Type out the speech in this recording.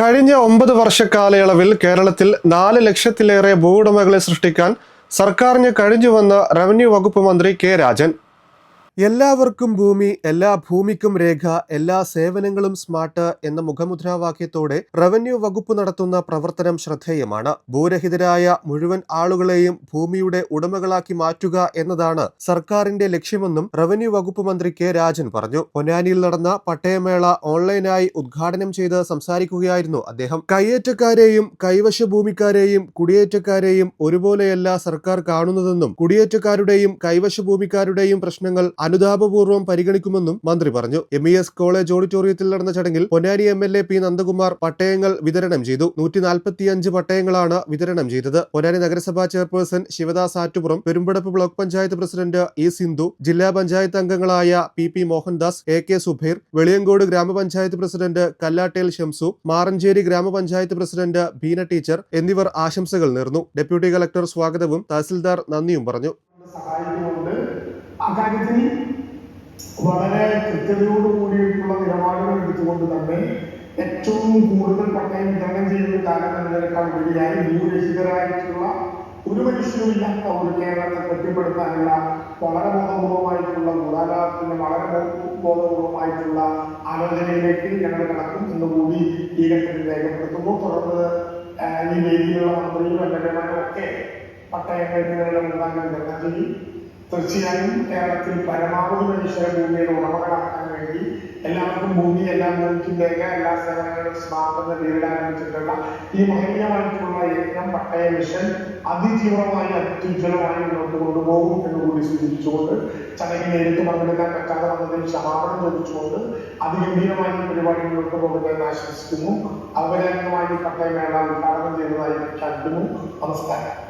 കഴിഞ്ഞ ഒമ്പത് വർഷ കാലയളവിൽ കേരളത്തിൽ നാല് ലക്ഷത്തിലേറെ ഭൂവുടമകളെ സൃഷ്ടിക്കാൻ സർക്കാരിന് കഴിഞ്ഞുവെന്ന് റവന്യൂ വകുപ്പ് മന്ത്രി കെ രാജൻ. എല്ലാവർക്കും ഭൂമി എല്ലാ ഭൂമിക്കും രേഖ എല്ലാ സേവനങ്ങളും സ്മാർട്ട് എന്ന മുഖമുദ്രാവാക്യത്തോടെ റവന്യൂ വകുപ്പ് നടത്തുന്ന പ്രവർത്തനം ശ്രദ്ധേയമാണ്. ഭൂരഹിതരായ മുഴുവൻ ആളുകളെയും ഭൂമിയുടെ ഉടമകളാക്കി മാറ്റുക എന്നതാണ് സർക്കാരിന്റെ ലക്ഷ്യമെന്നും റവന്യൂ വകുപ്പ് മന്ത്രി കെ. രാജൻ പറഞ്ഞു. പൊന്നാനിയിൽ നടന്ന പട്ടയമേള ഓൺലൈനായി ഉദ്ഘാടനം ചെയ്ത് സംസാരിക്കുകയായിരുന്നു അദ്ദേഹം. കയ്യേറ്റക്കാരെയും കൈവശ ഭൂമിക്കാരെയും കുടിയേറ്റക്കാരെയും ഒരുപോലെയല്ല സർക്കാർ കാണുന്നതെന്നും കുടിയേറ്റക്കാരുടെയും കൈവശ ഭൂമിക്കാരുടെയും പ്രശ്നങ്ങൾ അനുതാപപൂർവം പരിഗണിക്കുമെന്നും മന്ത്രി പറഞ്ഞു. എം ഇ എസ് കോളേജ് ഓഡിറ്റോറിയത്തിൽ നടന്ന ചടങ്ങിൽ Ponnani M L A P Nandakumar പട്ടയങ്ങൾ വിതരണം ചെയ്തു. നൂറ്റി നാൽപ്പത്തിയഞ്ച് പട്ടയങ്ങളാണ് വിതരണം ചെയ്തത്. പൊന്നാനി നഗരസഭാ chairperson Sivadas Attupuram Perumpadappu block panchayat president E Sindhu ജില്ലാ പഞ്ചായത്ത് അംഗങ്ങളായ P P Mohandas A K Subair Veliyancode ഗ്രാമപഞ്ചായത്ത് പ്രസിഡന്റ് കല്ലാട്ടേൽ ഷംസു മാറഞ്ചേരി ഗ്രാമപഞ്ചായത്ത് പ്രസിഡന്റ് ബീന ടീച്ചർ എന്നിവർ ആശംസകൾ നേർന്നു. ഡെപ്യൂട്ടി കളക്ടർ സ്വാഗതവും തഹസിൽദാർ നന്ദിയും പറഞ്ഞു. സഹായിക്കുന്നുണ്ട് കാര്യത്തിൽ വളരെ കൃത്യതയോട് കൂടിയിട്ടുള്ള നിലപാടുകൾ എടുത്തുകൊണ്ട് തന്നെ ഏറ്റവും കൂടുതൽ പട്ടയം വിതരണം ചെയ്യുന്ന കാലം എന്നതിനേക്കാൾ ഉപരിയായി ഭൂരഹിതരായിട്ടുള്ള ഒരു മനുഷ്യനുമില്ലാത്ത ഒരു കേരളത്തെ കെട്ടിപ്പടുത്താനുള്ള വളരെ ബോധപൂർവമായിട്ടുള്ള ഗുണാരാധത്തിന്റെ വളരെ ബോധ- ബോധപൂർവമായിട്ടുള്ള ആലോചനയിലേക്ക് ഞങ്ങൾ കടക്കും എന്നുകൂടി ഈ ഘട്ടത്തിൽ രേഖപ്പെടുത്തുമ്പോൾ തുടർന്ന് ആ, ഈ വേദിയിലുള്ള മന്ത്രിയും എം എൽ എമാരും ഒക്കെ പട്ടയങ്ങളുടെ മുഖാന്തരം വിതരണം ചെയ്യും. തീർച്ചയായും കേരളത്തിൽ പരമാവധി മനുഷ്യരെ ഭൂമിയുടെ ഉടമകളാക്കാൻ വേണ്ടി എല്ലാവർക്കും ഭൂമി എല്ലാ ഭൂമിക്കും രേഖ എല്ലാ സേവനങ്ങളും സ്മാർട്ട് എന്ന പേരിൽ ആരംഭിച്ചിട്ടുള്ള ഈ മഹനീയമായിട്ടുള്ള യജ്ഞം പട്ടയ മിഷൻ അതിതീവ്രമായി അത്യുജ്വലമായി മുന്നോട്ട് കൊണ്ടുപോകും എന്ന് കൂടി സൂചിപ്പിച്ചുകൊണ്ട് ചടങ്ങിൽ നേരിട്ട് പങ്കെടുക്കാൻ പറ്റാതെ വന്നതിൽ ക്ഷമാപണം ചോദിച്ചുകൊണ്ട് അതിഗംഭീരമായി ഈ പരിപാടി മുന്നോട്ട് പോകുന്നതെന്ന് ആശംസിക്കുന്നു. ഔപചാരികമായി പട്ടയമേള ഉദ്ഘാടനം ചെയ്തതായി പ്രഖ്യാപിക്കുന്നു നമസ്കാരം.